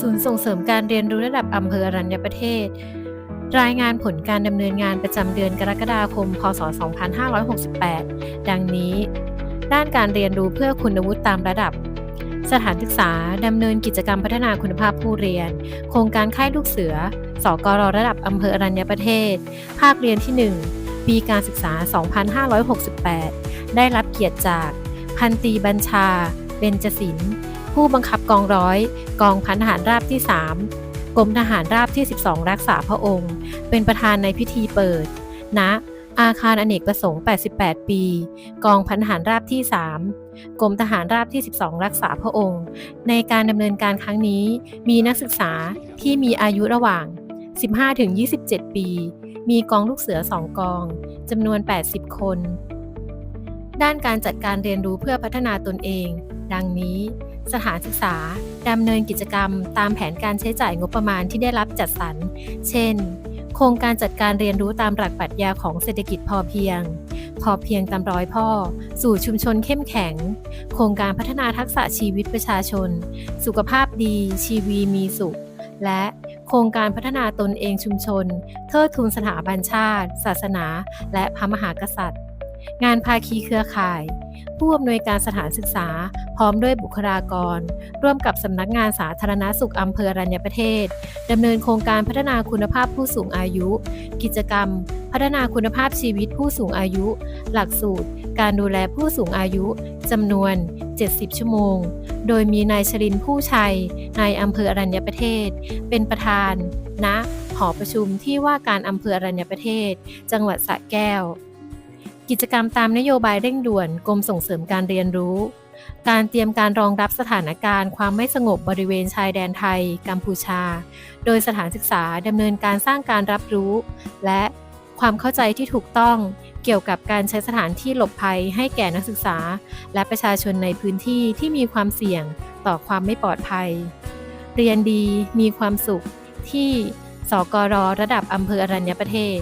ศูนย์ส่งเสริมการเรียนรู้ระดับอำเภออรัญญประเทศ รายงานผลการดำเนินงานประจำเดือนกรกฎาคม พศ 2568 ดังนี้ ด้านการเรียนรู้เพื่อคุณวุฒิตามระดับ สถานศึกษาดำเนินกิจกรรมพัฒนาคุณภาพผู้เรียน โครงการค่ายลูกเสือ สกรระดับอำเภออรัญญประเทศ ภาคเรียนที่ 1 ปีการศึกษา 2568 ได้รับเกียรติจาก พันตีบัญชา เบญจศิลป์ ผู้บังคับกองร้อย กองพันทหารราบที่ 3 กรมทหารราบที่ 12 รักษาพระองค์ เป็นประธานในพิธีเปิดณอาคารอเนกประสงค์ 88 ปี กองพันทหารราบที่ 3 กรมทหารราบที่ 12 รักษาพระองค์ ในการดำเนินการครั้งนี้ มีนักศึกษาที่มีอายุระหว่าง 15-27 ปี มีกองลูกเสือ 2 กอง จำนวน 80 คน ด้านการจัดการเรียนรู้เพื่อพัฒนาตนเอง ดังนี้ สถานศึกษาดำเนินกิจกรรม ตามแผนการใช้จ่ายงบประมาณที่ได้รับจัดสรร เช่น โครงการจัดการเรียนรู้ตามหลักปรัชญาของเศรษฐกิจพอเพียง พอเพียงตามร้อยพ่อ สู่ชุมชนเข้มแข็ง โครงการพัฒนาทักษะชีวิตประชาชน สุขภาพดี ชีวีมีสุข และโครงการพัฒนาตนเองชุมชน เทิดทูนสถาบันชาติ ศาสนา และพระมหากษัตริย์ งานภาคีเครือข่าย ผู้อำนวยการสถานศึกษา พร้อมด้วยบุคลากร ร่วมกับสำนักงานสาธารณสุขอำเภอรัญญประเทศดำเนินโครงการพัฒนาคุณภาพผู้สูงอายุ กิจกรรม พัฒนาคุณภาพชีวิตผู้สูงอายุ หลักสูตร การดูแลผู้สูงอายุจำนวน 70 ชั่วโมง โดยมีนายชรินผู้ชัยนายอำเภออรัญญประเทศ เป็นประธานณหอประชุมที่ว่าการอำเภออรัญญประเทศ จังหวัดสระแก้ว กิจกรรมตามนโยบายเร่งด่วนกรมส่งเสริมการเรียนรู้ การเตรียมการรองรับสถานการณ์ความไม่สงบบริเวณชายแดนไทย กัมพูชา โดยสถานศึกษาดำเนินการสร้างการรับรู้ และความเข้าใจที่ถูกต้องเกี่ยวกับการใช้สถานที่หลบภัยให้แก่นักศึกษา และประชาชนในพื้นที่ที่มีความเสี่ยงต่อความไม่ปลอดภัย เรียนดีมีความสุขที่สกรระดับอำเภออรัญญประเทศ